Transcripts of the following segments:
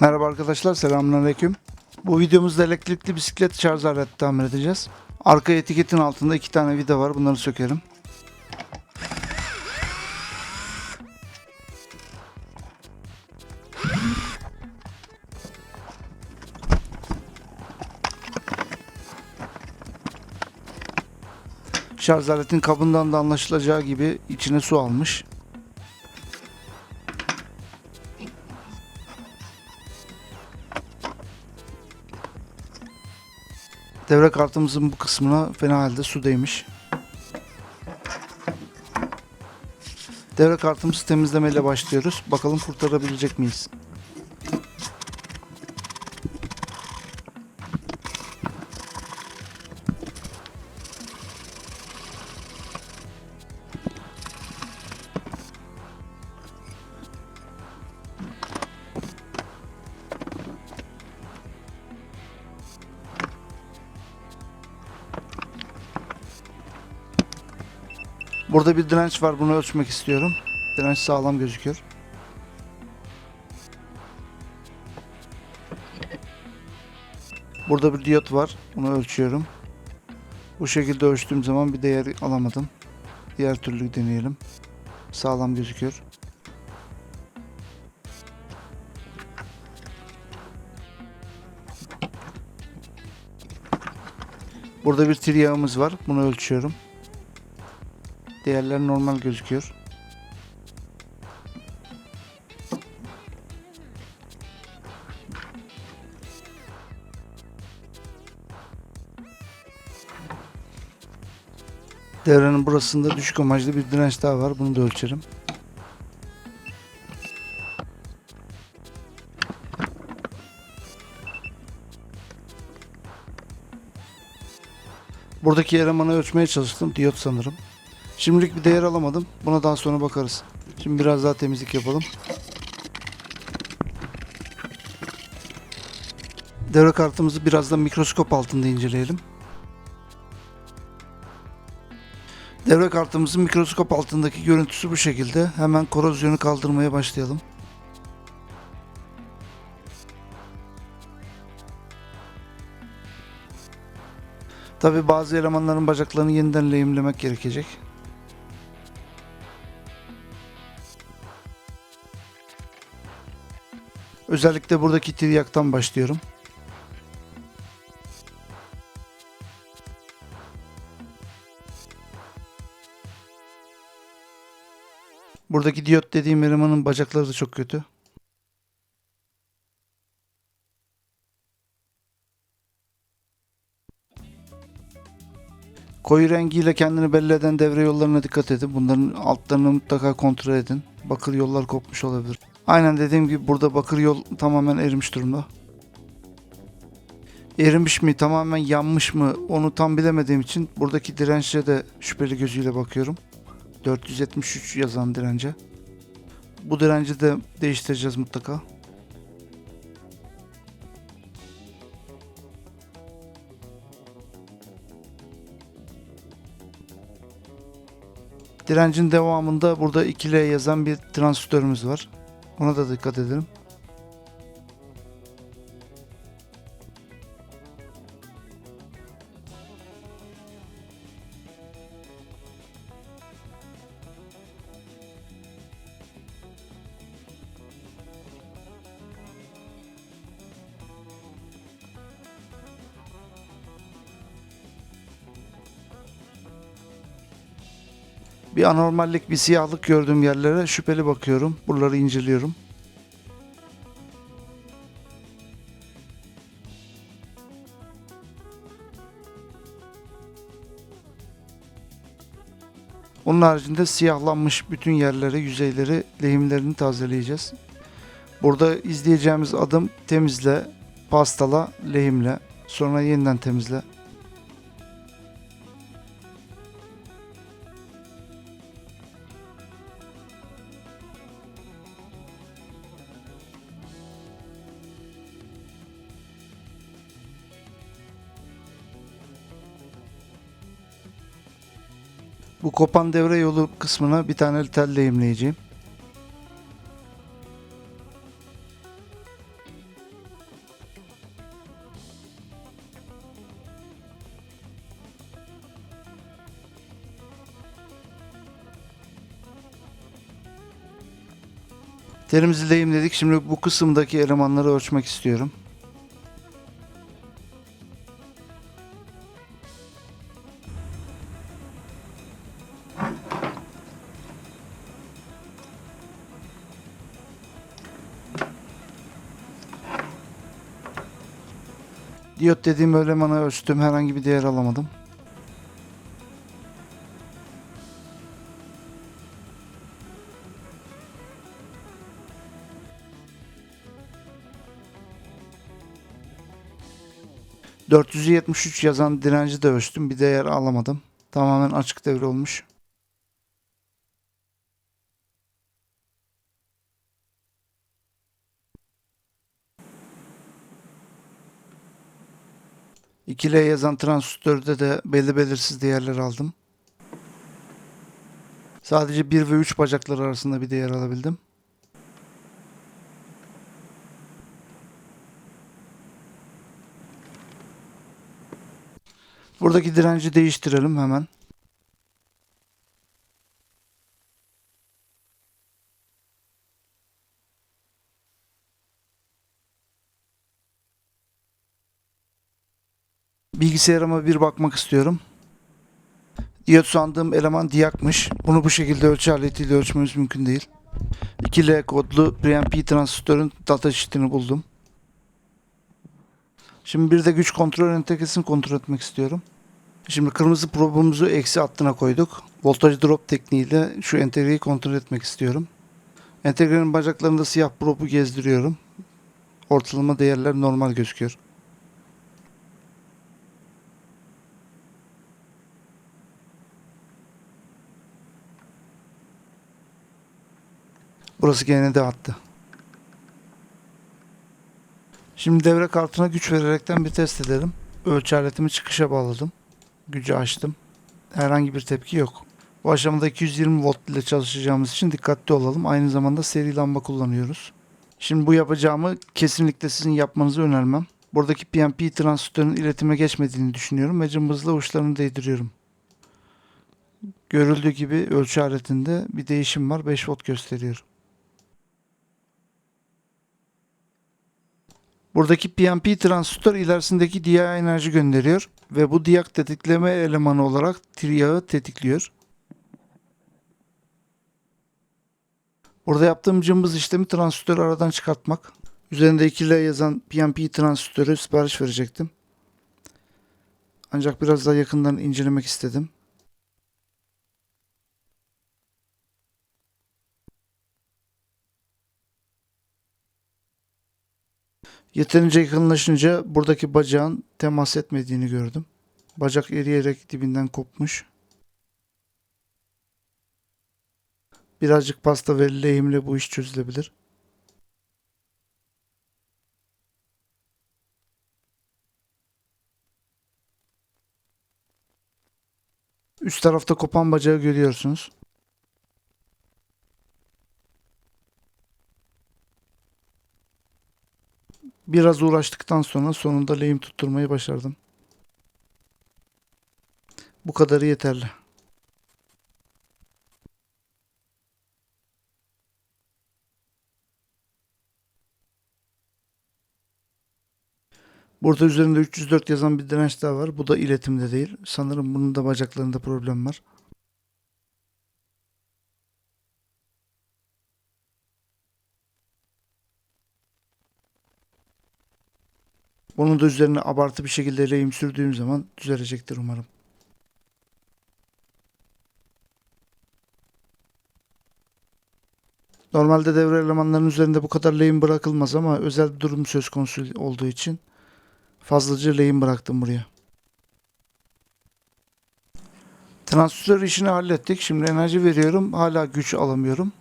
Merhaba arkadaşlar, selamünaleyküm. Bu videomuzda elektrikli bisiklet şarj aleti tamir edeceğiz. Arka etiketin altında iki tane vida var, bunları sökelim. Şarj aletin kabından da anlaşılacağı gibi içine su almış. Devre kartımızın bu kısmına fena halde su değmiş. Devre kartımızı temizlemeyle başlıyoruz. Bakalım kurtarabilecek miyiz? Burada bir direnç var. Bunu ölçmek istiyorum. Direnç sağlam gözüküyor. Burada bir diyot var. Bunu ölçüyorum. Bu şekilde ölçtüğüm zaman bir değer alamadım. Diğer türlü deneyelim. Sağlam gözüküyor. Burada bir tiryağımız var. Bunu ölçüyorum. Değerler normal gözüküyor. Devrenin burasında düşük amaclı bir direnç daha var. Bunu da ölçelim. Buradaki elemanı ölçmeye çalıştım. Diyot sanırım. Şimdilik bir değer alamadım. Buna daha sonra bakarız. Şimdi biraz daha temizlik yapalım. Devre kartımızı biraz da mikroskop altında inceleyelim. Devre kartımızın mikroskop altındaki görüntüsü bu şekilde. Hemen korozyonu kaldırmaya başlayalım. Tabi bazı elemanların bacaklarını yeniden lehimlemek gerekecek. Özellikle buradaki tiryaktan başlıyorum. Buradaki diyot dediğim elemanın bacakları da çok kötü. Koyu rengiyle kendini belli eden devre yollarına dikkat edin. Bunların altlarını mutlaka kontrol edin. Bakır yollar kopmuş olabilir. Aynen dediğim gibi burada bakır yol tamamen erimiş durumda. Erimiş mi tamamen yanmış mı onu tam bilemediğim için buradaki dirençle de şüpheli gözüyle bakıyorum. 473 yazan dirence. Bu direnci de değiştireceğiz mutlaka. Direncin devamında burada 2L yazan bir transistörümüz var. Ona da dikkat edelim. Bir anormallik, bir siyahlık gördüğüm yerlere şüpheli bakıyorum. Buraları inceliyorum. Onun haricinde siyahlanmış bütün yerleri, yüzeyleri, lehimlerini tazeleyeceğiz. Burada izleyeceğimiz adım temizle, pastala, lehimle, sonra yeniden temizle. kopan devre yolu kısmına bir tane tel lehimleyeceğim. Terimizi lehimledik. Şimdi bu kısımdaki elemanları ölçmek istiyorum. Diyot dediğim elemanı ölçtüm. Herhangi bir değer alamadım. ...473 yazan direnci de ölçtüm. Bir değer alamadım. Tamamen açık devre olmuş. İkili yazan transistörde de belli belirsiz değerler aldım. Sadece 1 ve 3 bacaklar arasında bir değer alabildim. Buradaki direnci değiştirelim hemen. Bilgisayarıma bir bakmak istiyorum. Diyot sandığım eleman diyakmış. Bunu bu şekilde ölçü aletiyle ölçmemiz mümkün değil. 2L kodlu preamp transistörün data sheet'ini buldum. Şimdi bir de güç kontrol entegresini kontrol etmek istiyorum. Şimdi kırmızı probumuzu eksi hattına koyduk. Voltaj drop tekniğiyle şu entegreyi kontrol etmek istiyorum. Entegrenin bacaklarında siyah probu gezdiriyorum. Ortalama değerler normal gözüküyor. Burası gene de attı. Şimdi devre kartına güç vererekten bir test edelim. Ölçü aletimi çıkışa bağladım. Gücü açtım. Herhangi bir tepki yok. Bu aşamada 220 volt ile çalışacağımız için dikkatli olalım. Aynı zamanda seri lamba kullanıyoruz. Şimdi bu yapacağımı kesinlikle sizin yapmanızı önermem. Buradaki PNP transistörün iletime geçmediğini düşünüyorum ve cımbızla uçlarını değdiriyorum. Görüldüğü gibi ölçü aletinde bir değişim var. 5 volt gösteriyor. Buradaki PNP transistör ilerisindeki diyağa enerji gönderiyor ve bu diyak tetikleme elemanı olarak triyağı tetikliyor. Burada yaptığım cımbız işlemi transistörü aradan çıkartmak. Üzerinde 2L yazan PNP transistörü sipariş verecektim. Ancak biraz daha yakından incelemek istedim. Yeterince yakınlaşınca buradaki bacağın temas etmediğini gördüm. Bacak eriyerek dibinden kopmuş. Birazcık pasta ve lehimle bu iş çözülebilir. Üst tarafta kopan bacağı görüyorsunuz. Biraz uğraştıktan sonra sonunda lehim tutturmayı başardım. Bu kadarı yeterli. Burada üzerinde 304 yazan bir direnç daha var. Bu da iletimde değil. Sanırım bunun da bacaklarında problem var. Bunun da üzerine abartı bir şekilde lehim sürdüğüm zaman düzelecektir umarım. Normalde devre elemanlarının üzerinde bu kadar lehim bırakılmaz ama özel bir durum söz konusu olduğu için fazlaca lehim bıraktım buraya. Transistör işini hallettik. Şimdi enerji veriyorum. Hala güç alamıyorum.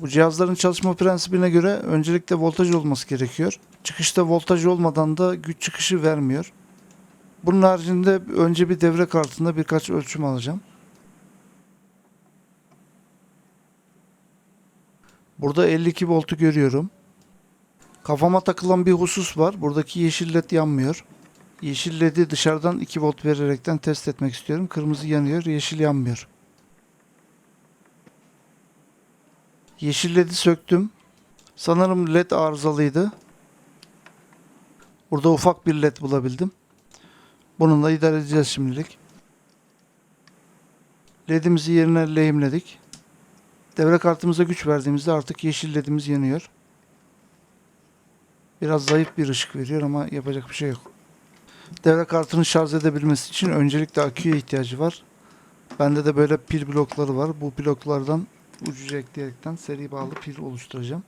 Bu cihazların çalışma prensibine göre öncelikle voltaj olması gerekiyor. Çıkışta voltaj olmadan da güç çıkışı vermiyor. Bunun haricinde önce bir devre kartında birkaç ölçüm alacağım. Burada 52 voltu görüyorum. Kafama takılan bir husus var. Buradaki yeşil led yanmıyor. Yeşil led'i dışarıdan 2 volt vererekten test etmek istiyorum. Kırmızı yanıyor, yeşil yanmıyor. Yeşil led'i söktüm. Sanırım led arızalıydı. Burada ufak bir led bulabildim. Bununla idare edeceğiz şimdilik. LED'imizi yerine lehimledik. Devre kartımıza güç verdiğimizde artık yeşil ledimiz yanıyor. Biraz zayıf bir ışık veriyor ama yapacak bir şey yok. Devre kartını şarj edebilmesi için öncelikle aküye ihtiyacı var. Bende de böyle pil blokları var. Bu bloklardan ucuca ekleyerekten seri bağlı pil oluşturacağım.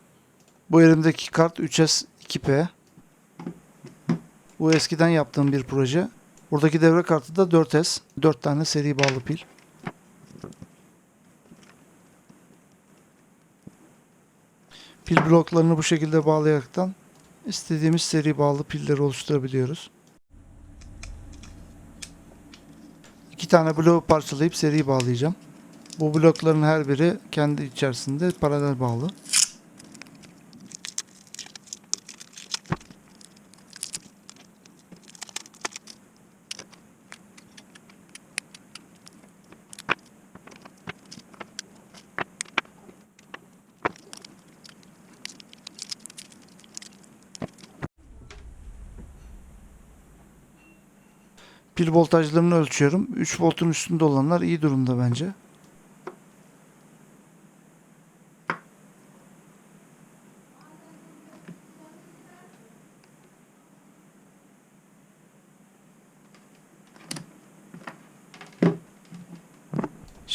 Bu elimdeki kart 3S 2P. Bu eskiden yaptığım bir proje. Buradaki devre kartı da 4S. 4 tane seri bağlı pil. Pil bloklarını bu şekilde bağlayaraktan istediğimiz seri bağlı pilleri oluşturabiliyoruz. İki tane bloğu parçalayıp seri bağlayacağım. Bu blokların her biri kendi içerisinde paralel bağlı. Pil voltajlarını ölçüyorum. 3 voltun üstünde olanlar iyi durumda bence.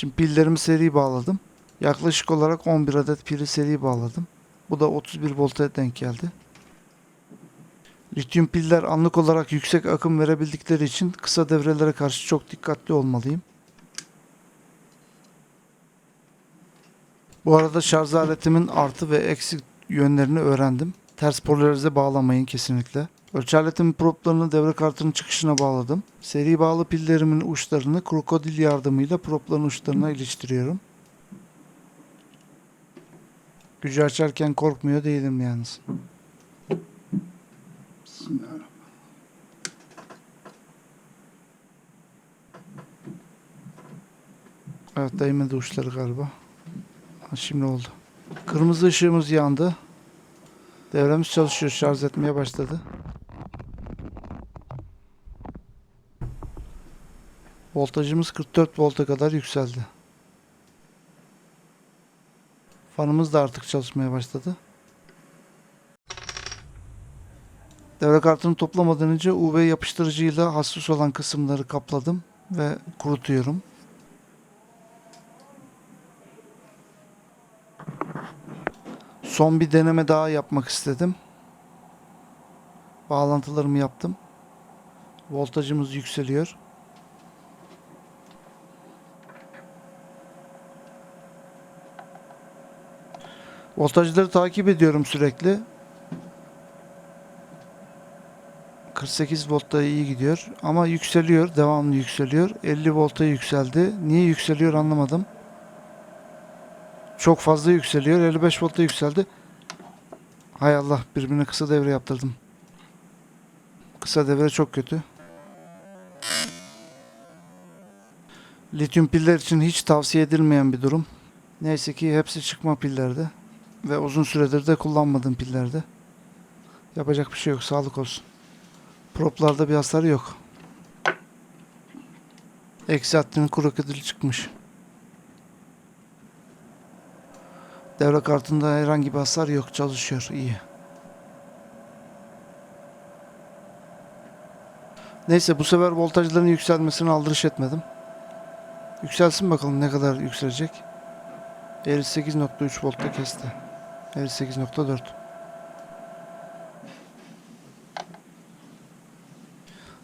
Şimdi pillerimi seri bağladım. Yaklaşık olarak 11 adet pili seri bağladım. Bu da 31 volta denk geldi. Lityum piller anlık olarak yüksek akım verebildikleri için kısa devrelere karşı çok dikkatli olmalıyım. Bu arada şarj aletimin artı ve eksi yönlerini öğrendim. Ters polarize bağlamayın kesinlikle. Ölçü aletimin proplarını devre kartının çıkışına bağladım. Seri bağlı pillerimin uçlarını krokodil yardımıyla propların uçlarına iliştiriyorum. Gücü açarken korkmuyor değilim yalnız. Evet değmedi uçları galiba. Ha, şimdi oldu. Kırmızı ışığımız yandı. Devremiz çalışıyor. Şarj etmeye başladı. Voltajımız 44 volta kadar yükseldi. Fanımız da artık çalışmaya başladı. Devre kartını toplamadan önce UV yapıştırıcıyla hassas olan kısımları kapladım ve kurutuyorum. Son bir deneme daha yapmak istedim. Bağlantılarımı yaptım. Voltajımız yükseliyor. Voltajları takip ediyorum sürekli. 48 voltta iyi gidiyor ama yükseliyor, devamlı yükseliyor. 50 volta yükseldi. Niye yükseliyor anlamadım. Çok fazla yükseliyor. 55 volta yükseldi. Hay Allah birbirine kısa devre yaptırdım. Kısa devre çok kötü. Lityum piller için hiç tavsiye edilmeyen bir durum. Neyse ki hepsi çıkma pillerde. Ve uzun süredir de kullanmadığım pillerde. Yapacak bir şey yok. Sağlık olsun. Proplarda bir hasar yok. Eksi hattının krokodili çıkmış. Devre kartında herhangi bir hasar yok. Çalışıyor. iyi. Neyse bu sefer voltajların yükselmesine aldırış etmedim. Yükselsin bakalım ne kadar yükselecek. 58.3 voltta kesti. 58.4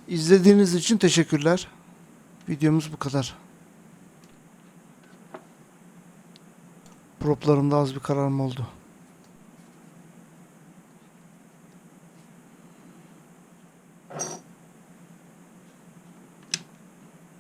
İzlediğiniz için teşekkürler. Videomuz bu kadar. Proplarımda az bir kararım oldu.